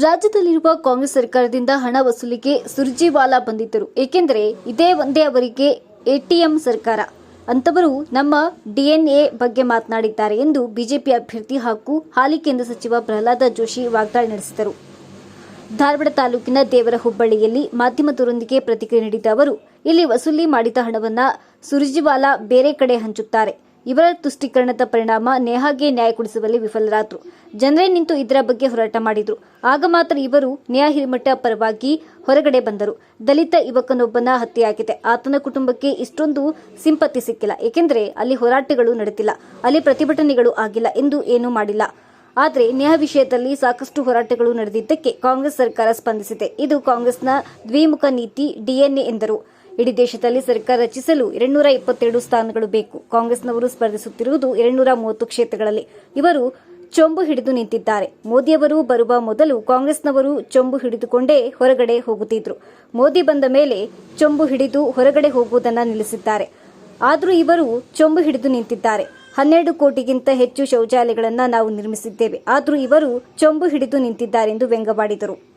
ರಾಜ್ಯದಲ್ಲಿರುವ ಕಾಂಗ್ರೆಸ್ ಸರ್ಕಾರದಿಂದ ಹಣ ವಸೂಲಿಗೆ ಸುರ್ಜಿವಾಲಾ ಬಂದಿದ್ದರು. ಏಕೆಂದರೆ ಇದೇ ಒಂದೇ ಅವರಿಗೆ ಎಟಿಎಂ ಸರ್ಕಾರ. ಅಂತವರು ನಮ್ಮ ಡಿಎನ್ಎ ಬಗ್ಗೆ ಮಾತನಾಡಿದ್ದಾರೆ ಎಂದು ಬಿಜೆಪಿ ಅಭ್ಯರ್ಥಿ ಹಾಗೂ ಹಾಲಿ ಕೇಂದ್ರ ಸಚಿವ ಪ್ರಹ್ಲಾದ ಜೋಶಿ ವಾಗ್ದಾಳಿ ನಡೆಸಿದರು. ಧಾರವಾಡ ತಾಲೂಕಿನ ದೇವರ ಹುಬ್ಬಳ್ಳಿಯಲ್ಲಿ ಮಾಧ್ಯಮದೊಂದಿಗೆ ಪ್ರತಿಕ್ರಿಯೆ ನೀಡಿದ ಅವರು, ಇಲ್ಲಿ ವಸೂಲಿ ಮಾಡಿದ ಹಣವನ್ನು ಸುರ್ಜಿವಾಲಾ ಬೇರೆ ಕಡೆ ಹಂಚುತ್ತಾರೆ. ಇವರ ತುಷ್ಟೀಕರಣದ ಪರಿಣಾಮ ನೇಹಾಗೆ ನ್ಯಾಯ ಕೊಡಿಸುವಲ್ಲಿ ವಿಫಲರಾದರು. ಜನರೇ ನಿಂತು ಇದರ ಬಗ್ಗೆ ಹೋರಾಟ ಮಾಡಿದ್ರು. ಆಗ ಮಾತ್ರ ಇವರು ನ್ಯಾಯ ಹಿರಿಮಠ ಪರವಾಗಿ ಹೊರಗಡೆ ಬಂದರು. ದಲಿತ ಯುವಕನೊಬ್ಬನ ಹತ್ಯೆಯಾಗಿದೆ. ಆತನ ಕುಟುಂಬಕ್ಕೆ ಇಷ್ಟೊಂದು ಸಿಂಪತಿ ಸಿಕ್ಕಿಲ್ಲ. ಏಕೆಂದರೆ ಅಲ್ಲಿ ಹೋರಾಟಗಳು ನಡೆದಿಲ್ಲ. ಅಲ್ಲಿ ಪ್ರತಿಭಟನೆಗಳು ಆಗಿಲ್ಲ ಎಂದು ಏನೂ ಮಾಡಿಲ್ಲ. ಆದರೆ ನ್ಯಾಯ ವಿಷಯದಲ್ಲಿ ಸಾಕಷ್ಟು ಹೋರಾಟಗಳು ನಡೆದಿದ್ದಕ್ಕೆ ಕಾಂಗ್ರೆಸ್ ಸರ್ಕಾರ ಸ್ಪಂದಿಸಿದೆ. ಇದು ಕಾಂಗ್ರೆಸ್ನ ದ್ವಿಮುಖ ನೀತಿ, ಡಿಎನ್ಎ ಎಂದರು. ಇಡೀ ದೇಶದಲ್ಲಿ ಸರ್ಕಾರ ರಚಿಸಲು ಎರಡ್ನೂರ ಇಪ್ಪತ್ತೆರಡು ಸ್ಥಾನಗಳು ಬೇಕು. ಕಾಂಗ್ರೆಸ್ನವರು ಸ್ಪರ್ಧಿಸುತ್ತಿರುವುದು ಎರಡ್ನೂರ ಮೂವತ್ತು ಕ್ಷೇತ್ರಗಳಲ್ಲಿ. ಇವರು ಚೊಂಬು ಹಿಡಿದು ನಿಂತಿದ್ದಾರೆ. ಮೋದಿಯವರು ಬರುವ ಮೊದಲು ಕಾಂಗ್ರೆಸ್ನವರು ಚೊಂಬು ಹಿಡಿದುಕೊಂಡೇ ಹೊರಗಡೆ ಹೋಗುತ್ತಿದ್ರು. ಮೋದಿ ಬಂದ ಮೇಲೆ ಚೊಂಬು ಹಿಡಿದು ಹೊರಗಡೆ ಹೋಗುವುದನ್ನು ನಿಲ್ಲಿಸಿದ್ದಾರೆ. ಆದರೂ ಇವರು ಚೊಂಬು ಹಿಡಿದು ನಿಂತಿದ್ದಾರೆ. ಹನ್ನೆರಡು ಕೋಟಿಗಿಂತ ಹೆಚ್ಚು ಶೌಚಾಲಯಗಳನ್ನು ನಾವು ನಿರ್ಮಿಸಿದ್ದೇವೆ. ಆದರೂ ಇವರು ಚೊಂಬು ಹಿಡಿದು ನಿಂತಿದ್ದಾರೆ ಎಂದು ವ್ಯಂಗ್ಯವಾಡಿದರು.